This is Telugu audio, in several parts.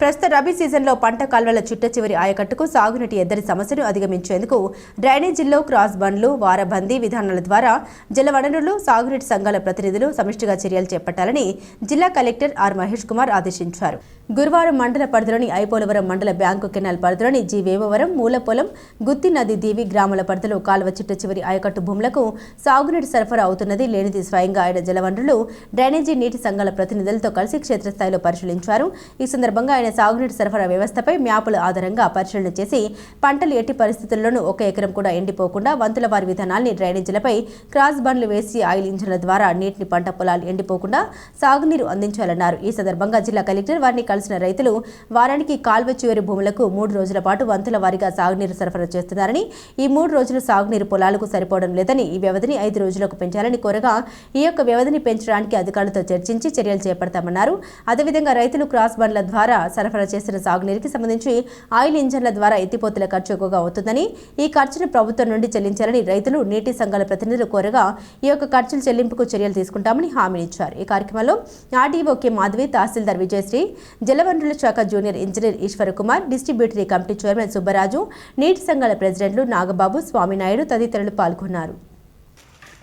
ప్రస్తుత రబీ సీజన్లో పంట కాల్వల చుట్ట చివరి ఆయకట్టుకు సాగునీటి ఎద్దరి సమస్యను అధిగమించేందుకు డ్రైనేజీల్లో క్రాస్ బండ్లు వారబందీ విధానాల ద్వారా జలవనరులు సాగునీటి సంఘాల ప్రతినిధులు సమిష్టిగా చర్యలు చేపట్టాలని జిల్లా కలెక్టర్ ఆర్ మహేష్ కుమార్ ఆదేశించారు. గురువారం మండల పరిధిలోని ఐపోలవరం మండల బ్యాంకు కెనాల్ పరిధిలోని జి వేమవరం మూలపొలం గుత్తి నది దీవి గ్రామాల పరిధిలో కాల్వ చిట్ట చివరి ఆయకట్టు భూములకు సాగునీటి సరఫరా అవుతున్నది లేనిది స్వయంగా ఆయన జలవనరులు డ్రైనేజీ నీటి సంఘాల ప్రతినిధులతో కలిసి క్షేత్రస్థాయిలో పరిశీలించారు. ఈ సందర్భంగా ఆయన సాగునీటి సరఫరా వ్యవస్థపై మ్యాపుల ఆధారంగా పరిశీలన చేసి పంటలు ఎట్టి పరిస్థితుల్లోనూ ఒక ఎకరం కూడా ఎండిపోకుండా వంతుల వారి విధానాల్ని డ్రైనేజీలపై క్రాస్ బండ్లు వేసి ఆయిల్ ఇంజన్ల ద్వారా నీటిని పంట పొలాలు ఎండిపోకుండా సాగునీరు అందించాలన్నారు. ఈ సందర్భంగా జిల్లా కలెక్టర్ వారిని కలిసిన రైతులు వారానికి కాల్వ చివరి భూములకు మూడు రోజుల పాటు వంతుల వారీగా సాగునీరు సరఫరా చేస్తున్నారని ఈ మూడు రోజులు సాగునీరు పొలాలకు సరిపోవడం లేదని ఈ వ్యవధిని ఐదు రోజులకు పెంచాలని కోరగా ఈ యొక్క వ్యవధిని పెంచడానికి అధికారులతో చర్చించి చర్యలు చేపడతామన్నారు. అదేవిధంగా రైతులు క్రాస్ బండ్ల ద్వారా సరఫరా చేసిన సాగునీరుకి సంబంధించి ఆయిల్ ఇంజన్ల ద్వారా ఎత్తిపోతుల ఖర్చు ఎక్కువగా అవుతుందని ఈ ఖర్చును ప్రభుత్వం నుండి చెల్లించాలని రైతులు నీటి సంఘాల ప్రతినిధులు కోరగా ఈ యొక్క ఖర్చుల చెల్లింపుకు చర్యలు తీసుకుంటామని హామీనిచ్చారు ఈ కార్యక్రమంలో ఆర్డీఓ కె మాధవి తహసీల్దార్ విజయశ్రీ జలవనరుల శాఖ junior engineer Eshwar Kumar distributary committee chairman Subbaraju నీటి సంఘాల ప్రెసిడెంట్లు నాగబాబు స్వామినాయుడు తదితరులు పాల్గొన్నారు.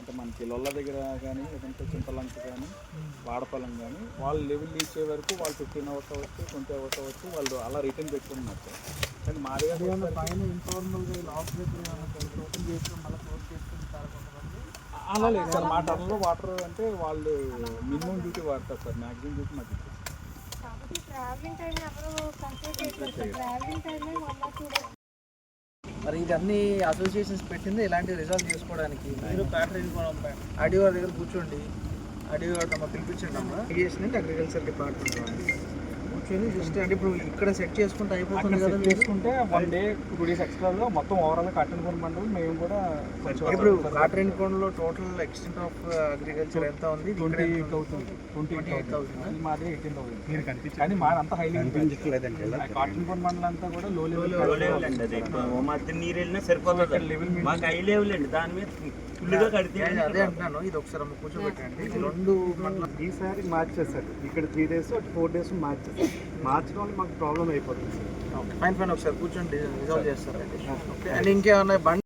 అంటే మనకి లొల్ల దగ్గర కానీ లేదంటే చింతలంక కానీ వాడపల్లం కానీ వాళ్ళు లెవెల్ ఇచ్చే వరకు వాళ్ళు ఫిఫ్టీన్ అవర్స్ అవ్వచ్చు ట్వంటీ అవర్స్ అవ్వచ్చు వాళ్ళు అలా రిటర్న్ పెట్టుకున్నారు సార్ కానీ మా దగ్గర పైన ఇన్ఫార్మల్గా లాస్ ఓపెన్ చేసుకుని మళ్ళీ క్లోజ్ చేసుకుంటారు అలా లేదు సార్ మా టర్న్లో వాటర్ అంటే వాళ్ళు మినిమం డ్యూటీ వాడతారు సార్ మ్యాక్సిమం డ్యూటీ మాకు ట్రావెలింగ్ టైం ఎవరు చేయట్లేదు ట్రావెలింగ్ టూ మరి ఇది అన్ని అసోసియేషన్స్ పెట్టింది ఇలాంటి రిజాల్వ్ చేసుకోవడానికి. మీరు ఆడియో దగ్గర కూర్చోండి. ఆడియో పిలిపించండి అమ్మ. అగ్రికల్చర్ డిపార్ట్మెంట్ వాళ్ళు కూర్చొని జస్ట్ అంటే ఇప్పుడు ఇక్కడ సెట్ చేసుకుంటే అయిపోతుంది కదా చేసుకుంటే వన్ డే టూ డేస్ ఎక్స్ట్రాలో మొత్తం ఓవరాల్ కట్టన్ కొన్ని మండలం మేము కూడా కొంచెం ఇప్పుడు కాటరేని కోణంలో టోటల్ ఎక్స్టెంట్ ఆఫ్ అగ్రికల్చర్ ఎంత ఉంది? Twenty eight thousand twenty eight thousand మాది ఎయిటీన్ థౌసండ్ మీరు కనిపించింది కానీ మాది అంతా హైలీ కాటన్ కొన్ మండలం అంతా కూడా లో లెవెల్ అండి అది. ఇప్పుడు మధ్య నీరు వెళ్ళినా సరిపోతుంది. మాకు హై లెవెల్ అండి. దాని మీద ఫుల్గా కడితే అదే అదే అంటున్నాను. ఇది ఒకసారి కూర్చోబెట్టండి. రెండు మండలం ఈసారి మార్చేశారు. ఇక్కడ త్రీ డేస్ ఫోర్ డేస్ మార్చేశారు. మార్చడం మాకు ప్రాబ్లం అయిపోతుంది. సార్ ఫైన్ ఫైన్ ఒకసారి కూర్చొని రిజాల్వ్ చేస్తారండి ఓకే అండ్ ఇంకేమన్నా బండి